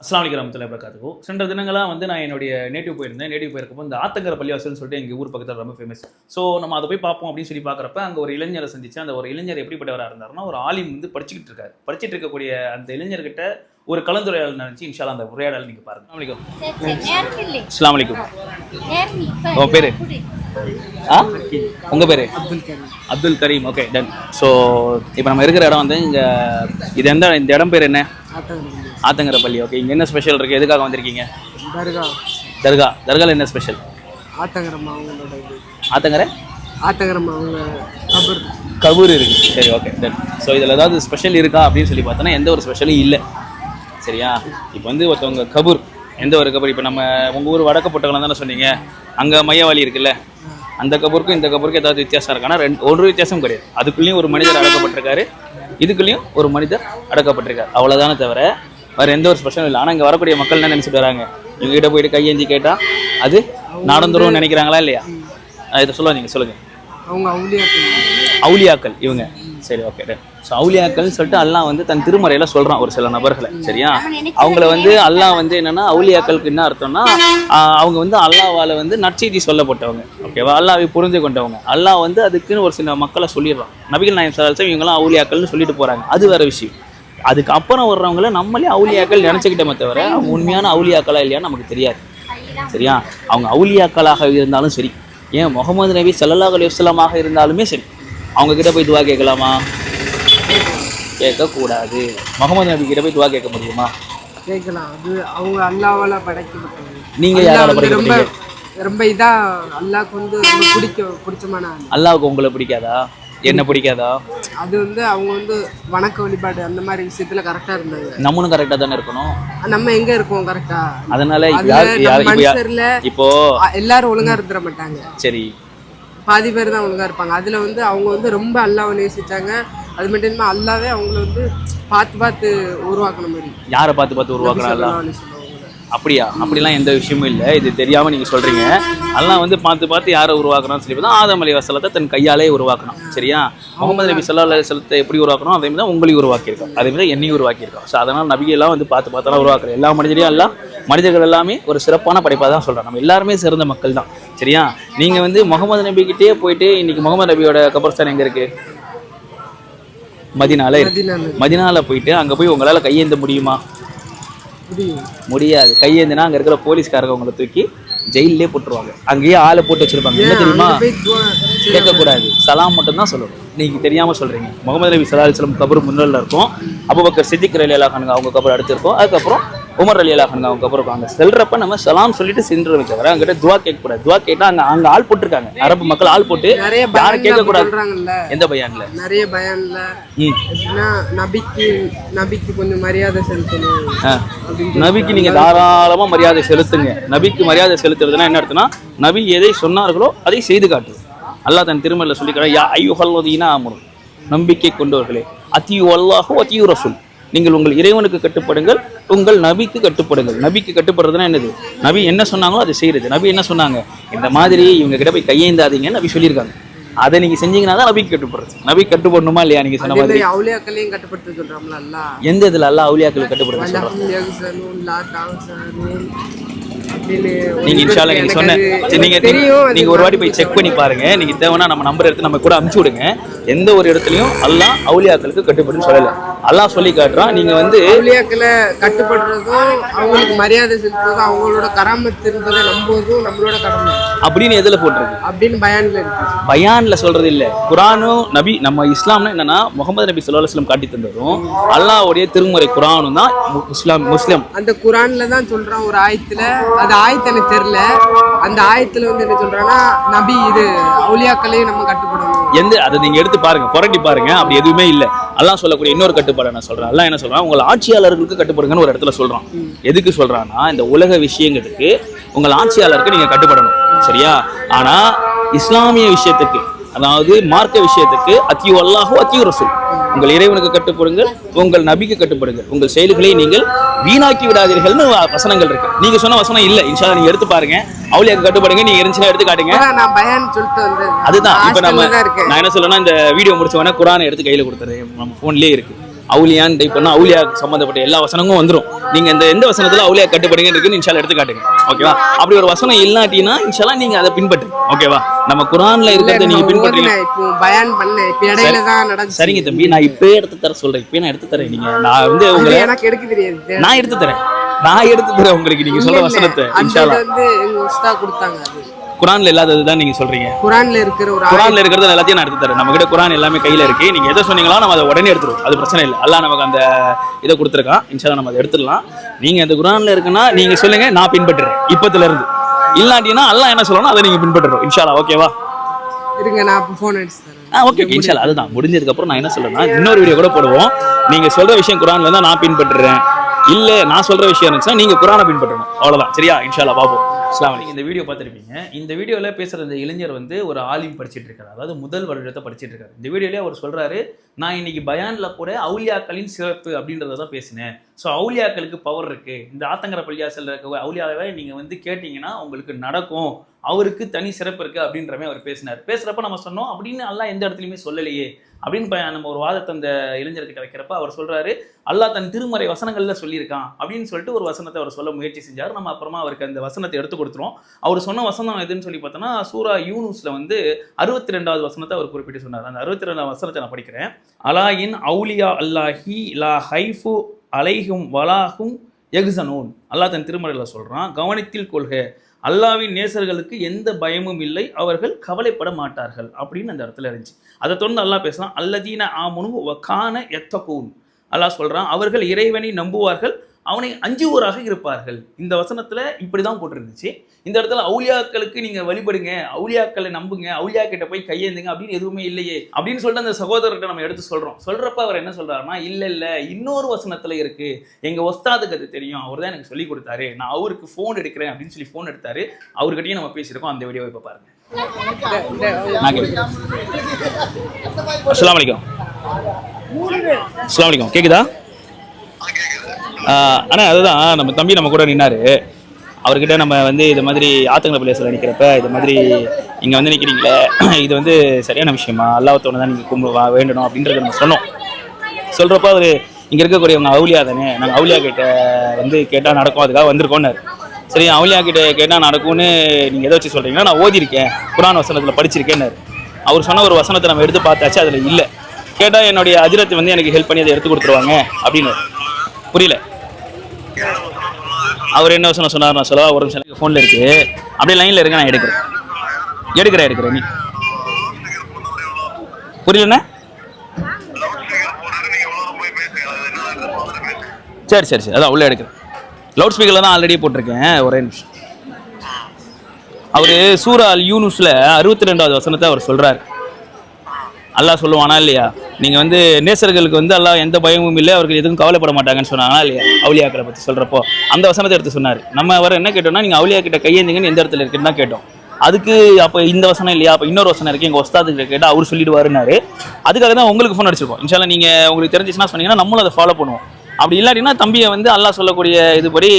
அஸ்லாம் வலைக்கம் ரமத்துல வரகாத்துக்கும் சென்ற தினங்களாக வந்து நான் என்னுடைய நேட்டிவ் போயிருந்தேன். நேட்டிவ் போயிருக்கப்போ இந்த ஆத்தங்கர பள்ளிவாசல்னு சொல்லிட்டு எங்கள் ஊர் பக்கத்தில் ரொம்ப ஃபேமஸ் ஸோ நம்ம அதை போய் பார்ப்போம் அப்படின்னு சொல்லி பார்க்குறப்ப அங்கே ஒரு இளைஞரை சந்திச்சு அந்த ஒரு இளைஞர் எப்படிப்பட்டவராக இருந்தாருன்னா ஒரு ஆலிம் வந்து படிச்சுக்கிட்டு இருக்காரு. படிச்சுட்டு இருக்கக்கூடிய அந்த இளைஞர்கிட்ட ஒரு கலந்துரையாடல் நினச்சி இன்ஷால்லா அந்த உரையாடல் நீங்கள் பாருங்க. அஸ்லாம் வலைக்கும் நேரம் இப்ப உன் பேரு? உங்கள் பேர்? Abdul Karim. Okay done so இப்போ நம்ம இருக்கிற இடம் வந்து இங்கே இது எந்த இந்த இடம் பேர் என்ன? ஆத்தங்கர பள்ளி ஓகே இங்கே என்ன ஸ்பெஷல் இருக்குது எதுக்காக வந்திருக்கீங்க? தர்கா. தர்கா. தர்காவில் என்ன ஸ்பெஷல் ஆத்தங்கரம் அவங்களோட ஆத்தங்கரை? ஆத்தங்கரம் அவங்க கபர். கபூர் இருக்கு. சரி ஓகே டன் ஸோ இதில் ஏதாவது ஸ்பெஷல் இருக்கா அப்படின்னு சொல்லி பார்த்தோன்னா எந்த ஒரு ஸ்பெஷலும் இல்லை. சரியா? இப்போ வந்து ஒருத்தவங்க கபூர். எந்த ஒரு கபூர்? இப்போ நம்ம உங்கள் ஊர் வடக்கப்பட்டவங்க தானே சொன்னீங்க. அங்கே மையவாளி இருக்குல்ல? அந்த கபூருக்கும் இந்த கபூருக்கும் ஏதாவது வித்தியாசம் இருக்கானா? ரெண்டு ஒரு வித்தியாசம் கிடையாது. அதுக்குள்ளேயும் ஒரு மனிதர் அடக்கப்பட்டிருக்காரு. இதுக்குள்ளேயும் ஒரு மனிதர் அடக்கப்பட்டிருக்காரு. அவ்வளோதானே தவிர வேறு எந்த ஒரு ஸ்பெஷலும் இல்லை. ஆனால் இங்கே வரக்கூடிய மக்கள் என்ன நினச்சிட்டு வராங்க? இவங்ககிட்ட போயிட்டு கையேந்தி கேட்டால் அது நடந்துரும் நினைக்கிறாங்களா இல்லையா? இதை சொல்லுங்க நீங்கள் சொல்லுங்கள் அவங்க அவுளியாக்கள் அவுலியாக்கள் இவங்க. சரி ஓகே ஸோ அவுலியாக்கள்னு சொல்லிட்டு அல்லாஹ் வந்து தன் திருமறையில சொல்றான் ஒரு சில நபர்களை சரியா? அவங்கள வந்து அல்லாஹ் வந்து என்னன்னா அவுலியாக்களுக்கு என்ன அர்த்தம்னா அவங்க வந்து அல்லாஹ்வால வந்து நற்செய்தி சொல்லப்பட்டவங்க ஓகேவா அல்லாவை புரிஞ்சு கொண்டவங்க. அல்லாஹ் வந்து அதுக்குன்னு ஒரு சில மக்களை சொல்லிடுறான். நபிகள் நாயம் சலாசம் இவங்கெல்லாம் அவுலியாக்கள்னு சொல்லிட்டு போறாங்க. அது வேற விஷயம். அதுக்கு அப்புறம் வர்றவங்கள நம்மளே அவுலியாக்கள் நினைச்சுக்கிட்டோமே தவிர அவங்க உண்மையான அவுலியாக்களா இல்லையான்னு நமக்கு தெரியாது. சரியா? அவங்க அவுலியாக்களாக இருந்தாலும் சரி. ஏன்? முகமது நபி ஸல்லல்லாஹு அலைஹி இருந்தாலுமே சரி. அவங்க கிட்ட போய் துவா கேட்கலாமா? கேட்கக்கூடாது. முகமது நபி கிட்ட போய் துவா கேட்க முடியுமா? கேட்கலாம். அது அவங்க அல்லாவால படைக்கப்பட்டவங்க நீங்க யாரால படைக்கப்பட்டீங்க ரொம்ப இதா அல்லாஹ்க்கு வந்து ரொம்ப பிடிக்க பிடிச்சமான ஆள். அல்லாவுக்கு உங்களை பிடிக்காதா? என்ன பிடிக்காதா? அது வந்து அவங்க வந்து வணக்க வழிபாடு அந்த மாதிரி விஷயத்துல கரெக்டா இருந்தாங்க. நம்மளும் கரெக்டாக தானே இருக்கணும். நம்ம எங்க இருக்கோம் கரெக்டா அதனால இப்ப யார் இப்போ யார் மனுஷர்ல இப்போ அ- எல்லாரும் ஒழுங்கா இருந்துட மாட்டாங்க. சரி. பாதி பேர் தான் ஒழுங்கா இருப்பாங்க. அதுல வந்து அவங்க வந்து ரொம்ப அல்லாவை நேசிச்சாங்க அது மட்டும் இல்லாம அல்லாவே அவங்கள வந்து பார்த்து பார்த்து உருவாக்குன மாதிரி. யாரை பார்த்து பார்த்து உருவாக்குறாங்க அப்படியா? அப்படிலாம் எந்த விஷயமும் இல்லை. இது தெரியாம நீங்க சொல்றீங்க. அல்லாஹ் வந்து பார்த்து பார்த்து யாரை உருவாக்கணும்னு சொல்லி பார்த்தா ஆதம் அலி வசலத்தை தன் கையாலே உருவாக்கணும் சரியா? முகமது நபி சல்லா அலி வசலத்தை எப்படி உருவாக்கணும் அதே மாதிரி தான் உங்களையும் உருவாக்கியிருக்கோம் அதே மாதிரி தான் என்னையும் உருவாக்கியிருக்கோம் ஸோ அதனால் நபியெல்லாம் வந்து பார்த்து பார்த்தெல்லாம் உருவாக்குறோம் எல்லா மனிதரையும் எல்லாம் மனிதர்கள் எல்லாமே ஒரு சிறப்பான படைப்பாக தான் சொல்கிறோம் நம்ம எல்லாருமே சிறந்த மக்கள் தான். சரியா? நீங்கள் வந்து முகமது நபிக்கிட்டே போயிட்டு இன்னைக்கு முகமது நபியோட கபர்ஸ்தான் எங்கே இருக்கு? மதினால மதீனால போயிட்டு அங்கே போய் உங்களால் கையேந்த முடியும்? முடியாது. கையேந்தினா அங்க இருக்கிற போலீஸ்காரங்க உங்களை தூக்கி ஜெயிலே போட்டுருவாங்க. அங்கேயே ஆளை போட்டு வச்சிருப்பாங்க. என்ன தெரியுமா? கேட்கக்கூடாது. சலாம் மட்டும் தான் சொல்லணும். நீங்க தெரியாம சொல்றீங்க. முகமது நபி சல்லா அலிஸ்லம் கபர் முன்னில் இருக்கும். அபுபக்கர் சித்திக் அலி அல்லாஹானுங்க அவங்க கபர் அடுத்து இருக்கும். அதுக்கப்புறம் உமர் அலி அல்லாஹானுங்க அவங்க இருக்கும் அங்க செல்றப்ப நம்ம சலாம் சொல்லிட்டு சென்று தவிர அங்கிட்ட துவா கேட்கக்கூடாது. துவா கேட்டா அங்க அங்க ஆள் போட்டிருக்காங்க. அரபு மக்கள் ஆள் போட்டு யாரும் கேட்கக்கூடாது. சொல்றாங்கல்ல? எந்த பையான்ல நிறைய பயான்ல நபிக்கு நபிக்கு கொஞ்சம் மரியாதை செலுத்தணும் நபிக்கு நீங்க தாராளமா மரியாதை செலுத்துங்க. நபிக்கு மரியாதை செலுத்துறதுன்னா என்ன அர்த்தம்னா நபி எதை சொன்னார்களோ அதை செய்து காட்டு. அல்லாஹ் தன் திருமலையில சொல்லிக்கிறான் யா ஐயுஹல்லதீனா அமரும் நம்பிக்கை கொண்டவர்களே அத்தியு அல்லாஹு அத்தியு ரசூல். நீங்கள் உங்கள் இறைவனுக்கு கட்டுப்படுங்கள் உங்கள் நபிக்கு கட்டுப்படுங்கள். நபிக்கு கட்டுப்படுறதுன்னா என்னது? நபி என்ன சொன்னாங்களோ அதை செய்யறது. நபி என்ன சொன்னாங்க? இந்த மாதிரி இவங்க கிட்ட போய் கையேந்தாதீங்கன்னு நபி சொல்லியிருக்காங்க. அதை நீங்க செஞ்சீங்கன்னா தான் நபிக்கு கட்டுப்படுறது. நபி கட்டுப்படணுமா இல்லையா நீங்க சொன்ன மாதிரி? அவுளியாக்களையும் கட்டுப்படுத்த சொல்றாங்களா அல்ல எந்த இதுல அல்லாஹ் அவுலியாக்களுக்கு கட்டுப்படுறது சொல்றான் நீங்க இன்ஷால்லா இருக்கு. நீங்க எனக்கு சொன்ன அது- சரி, நீங்க எனக்கு தெரியும் அது நீங்க ஒரு வாட்டி போய் செக் பண்ணி பாருங்க. நீங்க தேவைன்னா நம்ம நம்பர் எடுத்து நம்ம கூட அமுச்சு விடுங்க. எந்த ஒரு இடத்துலயும் அல்லாஹ் அவுலியாக்களுக்கு கட்டுப்படுன்னு சொல்லல. அல்லாஹ் சொல்லி காட்டுறான். நீங்க வந்து அவுளியாக்களை கட்டுப்படுறதும் அவங்களுக்கு மரியாதை செலுத்துறதும் அவங்களோட கராமத்து இருந்ததை நம்புவதும் நம்மளோட கடமை. அப்படின்னு எதுல போட்டிருக்கு? அப்படின்னு பயான்ல இருக்கு. பயான்ல சொல்றது இல்ல. குரானும் நபி நம்ம இஸ்லாம்னா என்னன்னா முகமது நபி அலைஹி வஸல்லம் காட்டி தந்ததும் அல்லாஹ்வுடைய திருமுறை குரானும் தான் மு- இஸ்லாம் முஸ்லிம். அந்த குரான்ல தான் சொல்றான் ஒரு ஆயத்துல அது ஆயத்து எனக்கு தெரியல. அந்த ஆயத்துல வந்து என்ன சொல்றான்னா நபி இது அவுளியாக்களையும் நம்ம கட்டுப்படணும் எந்த அதை நீங்க எடுத்து பாருங்க புரட்டி பாருங்க அப்படி எதுவுமே இல்ல. அதெல்லாம் சொல்லக்கூடிய இன்னொரு கட்டுப்பாடு நான் சொல்றேன். எல்லாம் என்ன சொல்றான்? உங்கள் ஆட்சியாளர்களுக்கு கட்டுப்படுங்கன்னு ஒரு இடத்துல சொல்றான். எதுக்கு சொல்றான்னா இந்த உலக விஷயங்களுக்கு உங்கள் ஆட்சியாளருக்கு நீங்க கட்டுப்படணும். சரியா? ஆனா இஸ்லாமிய விஷயத்துக்கு அதாவது மார்க்க விஷயத்துக்கு அத்தியு அல்லாஹோ அத்தியு ரசூல். உங்கள் இறைவனுக்கு கட்டுப்படுங்கள் உங்கள் நபிக்கு கட்டுப்படுங்கள். உங்கள் செயல்களை நீங்கள் வீணாக்கி விடாதீர்கள்னு வசனங்கள் இருக்கு. நீங்க சொன்ன வசனம் இல்ல. இன்ஷா நீங்க எடுத்து பாருங்க. அவுளியாக்கு கட்டுப்படுங்க நீங்க இருந்துச்சுன்னா எடுத்து காட்டுங்க. அதுதான். இப்ப நம்ம நான் என்ன சொல்லணும்னா இந்த வீடியோ முடிச்ச உடனே குரானை எடுத்து கையில கொடுத்துறேன். நம்ம போன்லயே இருக்கு. அவுலியான்னு டைப் பண்ணா அவுலியா சம்மந்தப்பட்ட எல்லா வசனங்களும் வந்துரும். நீங்க இந்த எந்த வசனத்துல அவுலியா கட்டுப்படுங்க இருக்குன்னு இன்ஷால்லா எடுத்து காட்டுங்க. ஓகேவா அப்படி ஒரு வசனம் இல்லாட்டினா இன்ஷால்லா நீங்க அதை பின்பற்றுங்க. ஓகேவா நம்ம குரான்ல இருக்கிறத நீங்க பின்பற்றீங்க. ஓதுனேன், இப்போ பயான் பண்ணேன் இப்போ இடையில தான் நடந்துச்சு. சரிங்க தம்பி நான் இப்பயே எடுத்து தர சொல்றேன். இப்பயே நான் எடுத்து தரேன் நீங்க. நான் வந்து உங்களை எனக்கு எடுக்க தெரியாது. நான் எடுத்து தரேன். நான் எடுத்து தரேன் உங்களுக்கு நீங்க சொல்ற வசனத்தை இது வந்து எங்க உஸ்தா கொடுத்தாங்க அது. குரான்ல இல்லாதது தான் நீங்க சொல்றீங்க? குரான்ல இருக்கிற ஒரு குரான்ல இருக்கிறது எல்லாத்தையும் நான் எடுத்து தரேன். நம்ம கிட்ட குரான் எல்லாமே கையில இருக்கு. நீங்க எதை சொன்னீங்களோ நம்ம அதை உடனே எடுத்துருவோம். அது பிரச்சனை இல்லை. அல்லாஹ் நமக்கு அந்த இதை கொடுத்துருக்கான். இன்ஷால்லா நம்ம அதை எடுத்துடலாம். நீங்க அந்த குரான்ல இருக்குன்னா நீங்க சொல்லுங்க நான் பின்பற்றுறேன். இப்பத்துல இருந்து இல்லாட்டினா அல்லாஹ் என்ன சொல்லணும் அதை நீங்க பின்பற்றுறோம். இன்ஷால்லா ஓகேவா? இருங்க நான் ஃபோன் ஆ ஓகே ஓகே. இன்ஷால்லா அதுதான். முடிஞ்சதுக்கு அப்புறம் நான் என்ன சொல்றேன்னா இன்னொரு வீடியோ கூட போடுவோம். நீங்க சொல்ற விஷயம் குரான்ல இருந்தா நான் பின்பற்றுறேன். இல்ல நான் சொல்ற விஷயம் இருந்துச்சுன்னா நீங்க குரானை பின்பற்றணும். அவ்வளவுதான். சரியா? இன்ஷால்லா பாப்போம் அலைக்கும் இந்த வீடியோ பார்த்துருப்பீங்க. இந்த வீடியோவில் பேசுகிற இந்த இளைஞர் வந்து ஒரு ஆலிம் படிச்சிட்டு இருக்காரு அதாவது முதல் வருடத்தை படிச்சிட்டு இருக்காரு இந்த வீடியோலேயே அவர் சொல்றாரு நான் இன்னைக்கு பயான்ல கூட அவுலியாக்களின் சிறப்பு அப்படின்றத தான் பேசினேன். ஸோ அவுலியாக்களுக்கு பவர் இருக்கு. இந்த ஆத்தங்கர பள்ளியாசல் இருக்க அவுலியாவை நீங்க வந்து கேட்டீங்கன்னா உங்களுக்கு நடக்கும். அவருக்கு தனி சிறப்பு இருக்கு அப்படின்ற மாதிரி அவர் பேசினார். பேசுறப்ப நம்ம சொன்னோம் அப்படின்னு அல்லாஹ் எந்த இடத்துலையுமே சொல்லலையே. அப்படின்னு நம்ம ஒரு வாதத்தை அந்த இளைஞர்கிட்ட வைக்கிறப்ப அவர் சொல்றாரு அல்லாஹ் தன் திருமறை வசனங்கள்ல சொல்லியிருக்கான் அப்படின்னு சொல்லிட்டு ஒரு வசனத்தை அவர் சொல்ல முயற்சி செஞ்சார். நம்ம அப்புறமா அவருக்கு அந்த வசனத்தை எடுத்து கொடுத்துருவோம். அவர் சொன்ன வசனம் எதுன்னு சொல்லி பார்த்தோன்னா சூரா யூனூஸில் வந்து அறுபத்தி ரெண்டாவது வசனத்தை அவர் குறிப்பிட்டு சொன்னார். அந்த அறுபத்தி ரெண்டாவது வசனத்தை நான் படிக்கிறேன். அலாயின் அவுலியா அல்லாஹி லா ஹைஃபு அலைஹும் வலாஹும் எகுசனூன் அல்லாஹ் தன் திருமறையில் சொல்கிறான் கவனத்தில் கொள்க அல்லாவின் நேசர்களுக்கு எந்த பயமும் இல்லை. அவர்கள் கவலைப்பட மாட்டார்கள் அப்படின்னு அந்த இடத்துல இருந்துச்சு. அதை தொடர்ந்து அல்லாஹ் பேசலாம் அல்லதீன ஆமுனு வக்கான எத்தகூன். அல்லாஹ் சொல்கிறான் அவர்கள் இறைவனை நம்புவார்கள் அவனை அஞ்சுவோராக இருப்பார்கள். இந்த வசனத்துல இப்படி தான் போட்டிருந்துச்சு. இந்த இடத்துல அவுலியாக்களுக்கு நீங்க வழிபடுங்க அவுலியாக்களை நம்புங்க அவுலியா கிட்ட போய் கையேந்துங்க அப்படின்னு எதுவுமே இல்லையே அப்படின்னு சொல்லிட்டு அந்த சகோதரர்கிட்ட நம்ம எடுத்து சொல்றோம். சொல்றப்ப அவர் என்ன சொல்றாருன்னா இல்ல இல்ல இன்னொரு வசனத்துல இருக்கு. எங்க ஒஸ்தாதுக்கு அது தெரியும். அவர் தான் எனக்கு சொல்லி கொடுத்தாரு. நான் அவருக்கு ஃபோன் எடுக்கிறேன் அப்படின்னு சொல்லி ஃபோன் எடுத்தாரு. அவர்கிட்டயும் நம்ம பேசியிருக்கோம். அந்த வீடியோவை இப்ப பாருங்க. நான் கேட்குறேன் அஸ்ஸலாமு அலைக்கும். அஸ்ஸலாமு ஆனால் அதுதான். நம்ம தம்பி நம்ம கூட நின்னாரு. அவர்கிட்ட நம்ம வந்து இது மாதிரி ஆத்தங்கல பிளேஸில் நிற்கிறப்ப இது மாதிரி இங்கே வந்து நிற்கிறீங்களே இது வந்து சரியான விஷயமா? அல்லாவத்தோட தான் நீங்கள் கும்ப வேண்டணும் அப்படின்றத நம்ம சொன்னோம். சொல்கிறப்ப அவர் இங்கே இருக்கக்கூடியவங்க அவுலியா தானே நாங்கள் அவுலியா கிட்ட வந்து கேட்டால் நடக்கும் அதுக்காக வந்திருக்கோன்னாரு சரி அவுலியா கிட்ட கேட்டால் நடக்கும்னு நீங்கள் எதை வச்சு சொல்கிறீங்கன்னா நான் ஓதிருக்கேன் குரான் வசனத்தில் படிச்சிருக்கேன்னாரு. அவர் சொன்ன ஒரு வசனத்தை நம்ம எடுத்து பார்த்தாச்சு அதில் இல்லை. கேட்டால் என்னுடைய அஜிரத்தை வந்து எனக்கு ஹெல்ப் பண்ணி அதை எடுத்து கொடுத்துருவாங்க அப்படின்னு புரியல? அவர் என்ன வசனம் சொன்னார் நான் சொல்ல ஒரு நிமிஷம் ஃபோனில் இருக்கு. அப்படியே லைனில் இருக்க நான் எடுக்கிறேன். எடுக்கிறேன் எடுக்கிறேன் நீ. புரியலண்ணா? சரி சரி சரி. அதான் உள்ளே எடுக்கிறேன். லவுட் ஸ்பீக்கரில் தான் ஆல்ரெடி போட்டிருக்கேன் ஒரே நிமிஷம். அவர் சூரா யூனுஸில் அறுபத்தி ரெண்டாவது வசனத்தை அவர் சொல்கிறார் அல்லாஹ் சொல்லுவானா இல்லையா? நீங்கள் வந்து நேசர்களுக்கு வந்து அல்லா எந்த பயமும் இல்லை அவர்கள் எதுவும் கவலைப்பட மாட்டாங்கன்னு சொன்னாங்களா இல்லையா? அவுலியாக்களை பற்றி சொல்கிறப்போ அந்த வசனத்தை எடுத்து சொன்னார். நம்ம வர என்ன கேட்டோம்னா நீங்கள் அவுலியா கிட்ட கையேந்திங்கன்னு எந்த இடத்துல இருக்குன்னு தான் கேட்டோம். அதுக்கு அப்போ இந்த வசனம் இல்லையா? அப்போ இன்னொரு வசனம் இருக்குது எங்கள் ஒஸ்தாதுக்கு கேட்டால் அவர் சொல்லிடுவாருனாரு அதுக்காக தான் உங்களுக்கு ஃபோன் அடிச்சிருக்கோம். இன்ஷால்லா நீங்கள் உங்களுக்கு தெரிஞ்சிச்சுன்னா சொன்னீங்கன்னா நம்மளும் அதை ஃபாலோ பண்ணுவோம். அப்படி இல்லாட்டினா தம்பியை வந்து அல்லாஹ் சொல்லக்கூடிய இதுபடி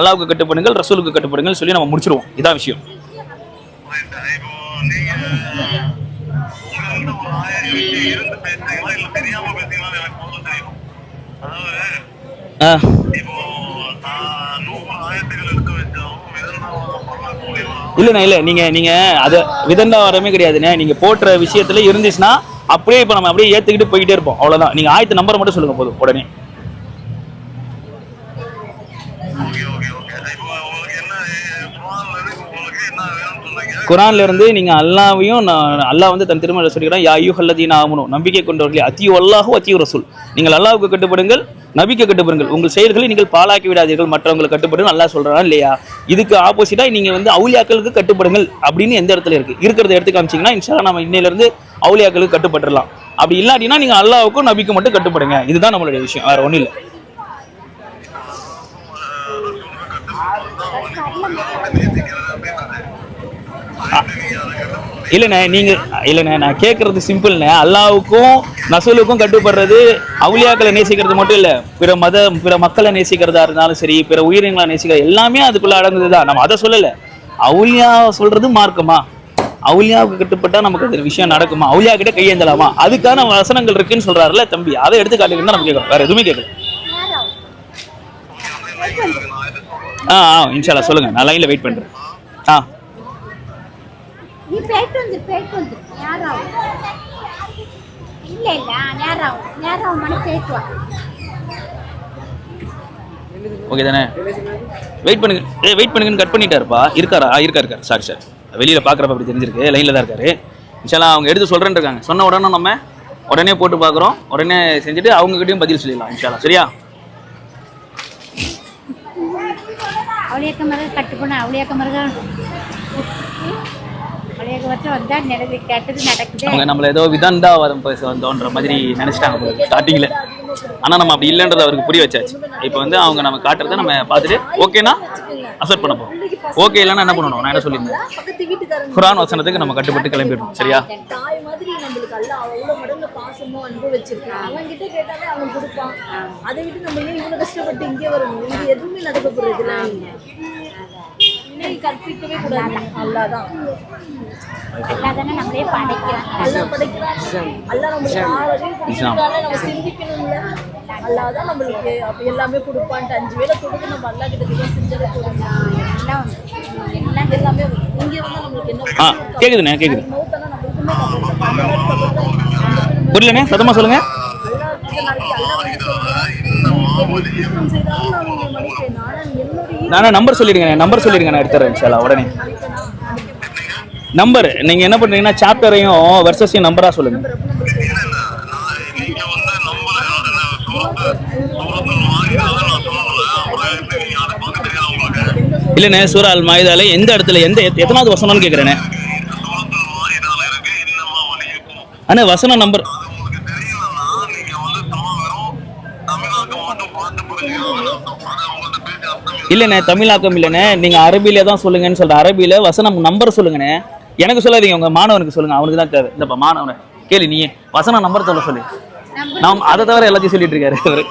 அல்லாவுக்கு கட்டுப்படுங்கள் ரசூலுக்கு கட்டுப்படுங்கள் சொல்லி நம்ம முடிச்சிருவோம். இதான் விஷயம். ஆ. இல்லைண்ணா இல்லை. நீங்கள் நீங்கள் அதை விதண்டா வரமே கிடையாதுண்ணே. நீங்கள் போட்டுற விஷயத்தில் இருந்துச்சுன்னா அப்படியே இப்போ நம்ம அப்படியே ஏற்றுக்கிட்டு போய்கிட்டே இருப்போம். அவ்வளோதான் நீங்கள் ஆயத்த நம்பரை மட்டும் சொல்லுங்கள் போதும் உடனே. குரான்ல இருந்து நீங்க அல்லாவையும் நான் அல்லாஹ் வந்து தன் திருமணம் சொல்லிக்கிறான் யா ஐயோ ஹல்லதீன ஆமனும் நம்பிக்கை கொண்டவர்களே அத்தியோ அல்லாஹோ அத்தியோ ரசூல். நீங்கள் அல்லாவுக்கு கட்டுப்படுங்கள் நபிக்கு கட்டுப்படுங்கள். உங்கள் செயல்களை நீங்கள் பாழாக்கி விடாதீர்கள் மற்றவங்களுக்கு கட்டுப்படுங்கள். நல்லா சொல்றான் இல்லையா? இதுக்கு ஆப்போசிட்டா நீங்க வந்து அவுலியாக்களுக்கு கட்டுப்படுங்கள் அப்படின்னு எந்த இடத்துல இருக்கு? இருக்கிறத எடுத்து காமிச்சீங்கன்னா இன்ஷா நம்ம இன்னையில இருந்து அவுலியாக்களுக்கு கட்டுப்பட்டுறலாம். அப்படி இல்லாட்டினா நீங்க அல்லாவுக்கும் நபிக்கு மட்டும் கட்டுப்படுங்க. இதுதான் நம்மளுடைய விஷயம். வேற ஒன்றும் இல்லை. இல்லைண்ணே நீங்கள் இல்லைண்ணே நான் கேட்குறது சிம்பிள்ண்ணே அல்லாவுக்கும் நசூலுக்கும் கட்டுப்படுறது அவுலியாக்களை நேசிக்கிறது மட்டும் இல்லை பிற மத பிற மக்களை நேசிக்கிறதா இருந்தாலும் சரி பிற உயிரினங்களை நேசிக்கிறது எல்லாமே அதுக்குள்ளே அடங்குது தான் நம்ம அதை சொல்லலை. அவுளியா சொல்கிறது மார்க்கமா? அவுலியாவுக்கு கட்டுப்பட்டா நமக்கு அது விஷயம் நடக்குமா? அவுளியா கிட்ட கையேந்தலாமா அதுக்கான வசனங்கள் இருக்குன்னு சொல்கிறாருல தம்பி. அதை எடுத்து காட்டுங்கன்னு நம்ம கேட்குறோம். வேறு எதுவுமே கேட்கல. ஆ ஆ இன்ஷால்லா சொல்லுங்கள் நான் லைனில் வெயிட் பண்ணுறேன் ஆ. நீ போயிட்டு வந்து போயிட்டு வந்து. நேரம் ஆகும் இல்ல இல்ல நேரம் ஆகும் நேரம் ஆகும் மணி போயிட்டு வா. ஓகே தானே? வெயிட் பண்ணுங்க. ஏ வெயிட் பண்ணுங்கன்னு கட் பண்ணிட்டாருப்பா. இருக்காரா? இருக்கா இருக்காரு சாரி சார் வெளியில பாக்குறப்ப அப்படி தெரிஞ்சிருக்கு. லைன்ல தான் இருக்காரு. இன்ஷால்லா அவங்க எடுத்து சொல்றேன்னு இருக்காங்க. சொன்ன உடனே நம்ம உடனே போட்டு பார்க்குறோம் உடனே செஞ்சுட்டு அவங்க கிட்டயும் பதில் சொல்லிடலாம் இன்ஷால்லா. சரியா? அவளியக்க மருக கட்டுப்போன அவளியக்க மருக அவளியக்க வருஷம் வந்தா நடந்து கேட்டது நடக்குது. அவங்க நம்மள ஏதோ விதண்டாவாதம் பேச வந்தோன்ற மாதிரி நினைச்சிட்டாங்க ஸ்டார்டிங்ல ஆனா நம்ம அப்படி இல்லைன்றத அவருக்கு புரிய வச்சாச்சு. இப்போ வந்து அவங்க நம்ம காட்டுறதை நம்ம பார்த்துட்டு ஓகேனா பண்ண போறோம். ஓகே இல்லைன்னா என்ன பண்ணணும்? நான் என்ன சொல்லியிருந்தேன்? குரான் வசனத்துக்கு நம்ம கட்டுப்பட்டு கிளம்பிடணும் சரியா? தாய் மாதிரி நம்மளுக்கு அல்ல அவ்வளவு மடங்கு பாசமும் அன்பு வச்சிருக்கான் அவன் கிட்ட கேட்டாலே அவன் கொடுப்பான். அதை விட்டு நம்ம ஏன் இவ்வளவு கஷ்டப்பட்டு இங்கே வரணும்? இது எதுவுமே நடக்க போறது இல்லை இணை கற்பிக்கவே கூடாது. அல்லாதான். அல்லாதானே நம்மளே படைக்கிறான். அல்லா படைக்கிறான் அல்லா நம்மளுக்கு ஆரோக்கியம் நம்ம சிந்திக்கணும்ல. அல்லாதான் நம்மளுக்கு அப்ப எல்லாமே கொடுப்பான்ட்டு அஞ்சு வேளை கொடுத்து நம்ம அல்லா கிட்ட கிட்ட செஞ்சதை கொடுக்கலாம் எல்லாம் உண்டு. எல்லாம் எல்லாமே இங்கே வந்து நம்மளுக்கு என்ன கேக்குதுண்ணே கேக்குது. மௌத்தானா நம்மளுக்குமே கபர் நானே நம்பர் சொல்லிடுங்க நம்பர் சொல்லிடுங்க நான் எடுத்துறேன் இன்ஷால்லா உடனே. நம்பர் நீங்க என்ன பண்றீங்கன்னா சாப்டரையும் வெர்சஸையும் நம்பரா சொல்லுங்க. இல்லண்ணே சூரா அல் மாயுதால எந்த இடத்துல எந்த எத்- எத்தனாவது வசனம்னு கேக்குறேனே. அண்ணே வசன நம்பர் இல்லைண்ணே தமிழாக்கம் இல்லைண்ணே. நீங்க அரபியில தான் சொல்லுங்கன்னு சொல்ற அரபியில் வசனம் நம்பர் சொல்லுங்கண்ணே. எனக்கு சொல்லாதீங்க உங்க மாணவனுக்கு சொல்லுங்க. அவனுக்கு தான் தேவை. இந்தப்பா மாணவனை கேளு நீ வசனம் நம்பர் சொல்ல சொல்லு. நாம் அதை தவிர எல்லாத்தையும் சொல்லிட்டு இருக்காரு அவரு.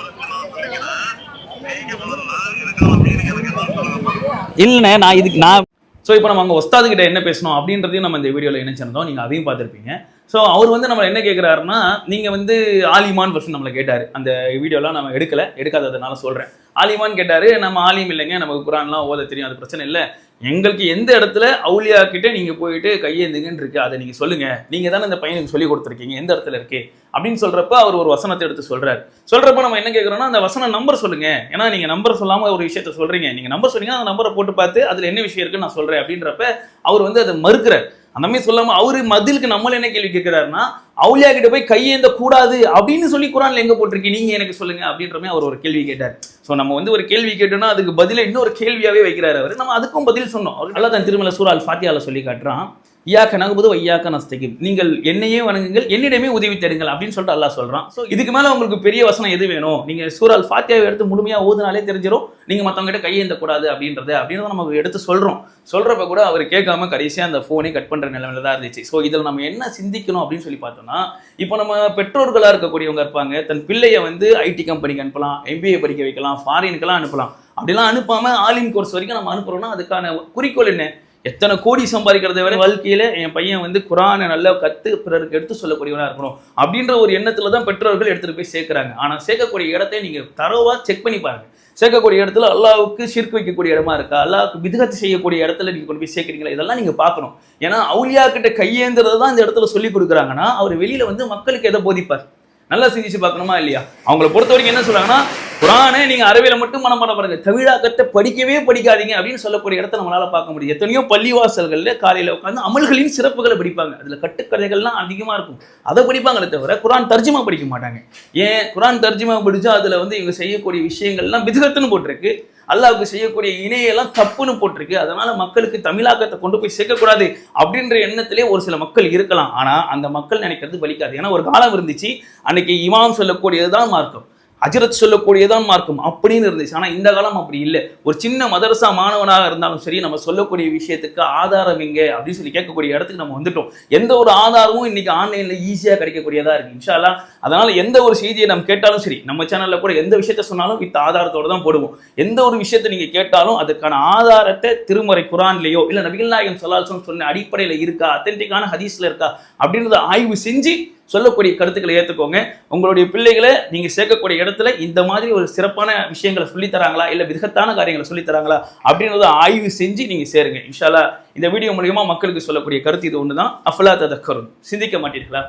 இல்லைண்ணே நான் இதுக்கு நான் ஸோ இப்போ நம்ம அங்கே ஒஸ்தாது கிட்ட என்ன பேசணும் அப்படின்றதையும் நம்ம இந்த வீடியோவில் இணைச்சிருந்தோம். நீங்கள் அதையும் பார்த்துருப்பீங்க. ஸோ அவர் வந்து நம்ம என்ன கேட்குறாருன்னா நீங்கள் வந்து ஆலிமான் பர்சன் நம்மளை கேட்டார். அந்த வீடியோலாம் நம்ம எடுக்கலை எடுக்காததுனால சொல்கிறேன் ஆலிமான் கேட்டார் நம்ம ஆலிம் இல்லைங்க நமக்கு குரான்லாம் ஓத தெரியும் அது பிரச்சனை இல்லை. எங்களுக்கு எந்த இடத்துல அவுலியா கிட்டே நீங்கள் போயிட்டு கையேந்துங்கன்னு இருக்கு அதை நீங்கள் சொல்லுங்கள் நீங்கள் தானே இந்த பையனுக்கு சொல்லி கொடுத்துருக்கீங்க எந்த இடத்துல இருக்கு? அப்படின்னு சொல்கிறப்ப அவர் ஒரு வசனத்தை எடுத்து சொல்கிறார் சொல்கிறப்ப நம்ம என்ன கேட்குறோம்னா அந்த வசனம் நம்பர் சொல்லுங்கள் ஏன்னா நீங்கள் நம்பர் சொல்லாமல் ஒரு விஷயத்த சொல்கிறீங்க நீங்கள் நம்பர் சொன்னீங்க அந்த நம்பரை போட்டு பார்த்து அதில் என்ன விஷயம் இருக்குன்னு நான் சொல்கிறேன் அப்படின்றப்ப அவர் வந்து அதை மறுக்கிறார். அந்த மாதிரி சொல்லாமல் அவர் மதிலுக்கு நம்மள என்ன கேள்வி கேட்கிறாருன்னா அவுலியா கிட்ட போய் கையேந்த கூடாது அப்படின்னு சொல்லி குரான்ல எங்க போட்டிருக்கீங்க நீங்க எனக்கு சொல்லுங்க அப்படின்ற மாதிரி அவர் ஒரு கேள்வி கேட்டார். ஸோ நம்ம வந்து ஒரு கேள்வி கேட்டோம்னா அதுக்கு பதில இன்னொரு கேள்வியாவே வைக்கிறாரு அவர். நம்ம அதுக்கும் பதில் சொன்னோம். அவர் நல்லா தான் திருமலை சூரால் ஃபாத்தியாவில் ஃபாத்தியால சொல்லி காட்டுறான். இயாக்க நகுபது வையாக்க நஸ்தகி நீங்கள் என்னையே வணங்குங்கள் என்னிடமே உதவி தேடுங்கள் அப்படின்னு சொல்லிட்டு அல்லா சொல்கிறான் ஸோ இதுக்கு மேலே உங்களுக்கு பெரிய வசனம் எது வேணும்? நீங்கள் சூறால் ஃபாத்தியாவை எடுத்து முழுமையாக ஓதுனாலே தெரிஞ்சிடும் நீங்கள் மற்றவங்ககிட்ட கையேந்த கூடாது அப்படின்னு நம்ம எடுத்து சொல்கிறோம் சொல்கிறப்ப கூட அவர் கேட்காம கடைசியாக அந்த ஃபோனே கட் பண்ணுற நிலைமையில தான் இருந்துச்சு. ஸோ இதில் நம்ம என்ன சிந்திக்கணும் அப்படின்னு சொல்லி பார்த்தோம்னா இப்போ நம்ம பெற்றோர்களாக இருக்கக்கூடியவங்க இருப்பாங்க. தன் பிள்ளையை வந்து ஐடி கம்பெனிக்கு அனுப்பலாம் எம்பிஏ படிக்க வைக்கலாம் ஃபாரினுக்கெல்லாம் அனுப்பலாம். அப்படிலாம் அனுப்பாமல் ஆலிம் கோர்ஸ் வரைக்கும் நம்ம அனுப்புகிறோம்னா அதுக்கான குறிக்கோள் என்ன? எத்தனை கோடி சம்பாதிக்கிறத விட வாழ்க்கையில என் பையன் வந்து குரானை நல்லா கத்து பிறருக்கு எடுத்து சொல்லக்கூடியவனா இருக்கணும். அப்படின்ற ஒரு எண்ணத்துல தான் பெற்றோர்கள் எடுத்துட்டு போய் சேர்க்குறாங்க. ஆனா சேர்க்கக்கூடிய இடத்தை நீங்க தரவா செக் பண்ணி பாருங்க. சேர்க்கக்கூடிய இடத்துல அல்லாவுக்கு ஷிர்க் வைக்கக்கூடிய இடமா இருக்கா? அல்லாவுக்கு விதகத்து செய்யக்கூடிய இடத்துல நீங்க கொண்டு போய் சேர்க்குறீங்களா? இதெல்லாம் நீங்க பார்க்கணும். ஏன்னா அவுலியா கிட்ட கையேந்திரத தான் இந்த இடத்துல சொல்லி கொடுக்குறாங்கன்னா அவர் வெளியில வந்து மக்களுக்கு எதை போதிப்பார்? நல்லா சிந்திச்சு பார்க்கணுமா இல்லையா? அவங்கள பொறுத்த வரைக்கும் என்ன சொல்றாங்கன்னா குரானை நீங்க அறிவியல மட்டும் மனம் பண்ண பாருங்க. தமிழாக்கத்தை படிக்கவே படிக்காதீங்க அப்படின்னு சொல்லக்கூடிய இடத்த நம்மளால பார்க்க முடியும். எத்தனையோ பள்ளிவாசல்கள்ல காலையில உட்காந்து அமல்களின் சிறப்புகளை படிப்பாங்க. அதுல கட்டுக்கதைகள்லாம் அதிகமா இருக்கும். அதை படிப்பாங்களே தவிர குரான் தர்ஜிமா படிக்க மாட்டாங்க. ஏன்? குரான் தர்ஜிமா படிச்சா அதுல வந்து இவங்க செய்யக்கூடிய விஷயங்கள்லாம் பிதுகத்துன்னு போட்டிருக்கு. அல்லாவுக்கு செய்யக்கூடிய இணையெல்லாம் தப்புன்னு போட்டிருக்கு. அதனால மக்களுக்கு தமிழாக்கத்தை கொண்டு போய் சேர்க்கக்கூடாது அப்படின்ற எண்ணத்திலே ஒரு சில மக்கள் இருக்கலாம். ஆனா அந்த மக்கள் நினைக்கிறது பலிக்காது ஏன்னா ஒரு காலம் இருந்துச்சு. அன்னைக்கு இமாம் சொல்லக்கூடியதுதான் மார்க்கம். அஜரத் சொல்லக்கூடியதான் மார்க்கம். அப்படின்னு இருந்துச்சு. ஆனா இந்த காலம் அப்படி இல்லை. ஒரு சின்ன மதரசா மாணவனாக இருந்தாலும் சரி நம்ம சொல்லக்கூடிய விஷயத்துக்கு ஆதாரம் எங்கே அப்படின்னு சொல்லி கேட்கக்கூடிய இடத்துக்கு நம்ம வந்துட்டோம். எந்த ஒரு ஆதாரமும் இன்னைக்கு ஆன்லைன்ல ஈஸியா கிடைக்கக்கூடியதா இருக்கு. இன்ஷா அதனால் அதனால எந்த ஒரு செய்தியை நம்ம கேட்டாலும் சரி நம்ம சேனல்ல கூட எந்த விஷயத்த சொன்னாலும் வித் ஆதாரத்தோட தான் போடுவோம். எந்த ஒரு விஷயத்தை நீங்க கேட்டாலும் அதுக்கான ஆதாரத்தை திருமறை குரான்லயோ இல்ல நபிகள் நாயகம் சொல்லாசம் சொன்ன அடிப்படையில இருக்கா அத்தென்டிக்கான ஹதீஸ்ல இருக்கா அப்படின்றத ஆய்வு செஞ்சு சொல்லக்கூடிய கருத்துக்களை ஏற்றுக்கோங்க உங்களுடைய பிள்ளைகளை நீங்க சேர்க்கக்கூடிய இடத்துல இந்த மாதிரி ஒரு சிறப்பான விஷயங்களை சொல்லித்தராங்களா இல்ல விதத்தான காரியங்களை சொல்லித் தராங்களா? அப்படின்றத ஆய்வு செஞ்சு நீங்க சேருங்க. இன்ஷாலா இந்த வீடியோ மூலியமா மக்களுக்கு சொல்லக்கூடிய கருத்து இது ஒண்ணுதான். அஃபலா ததக்கரும் சிந்திக்க மாட்டீர்களா?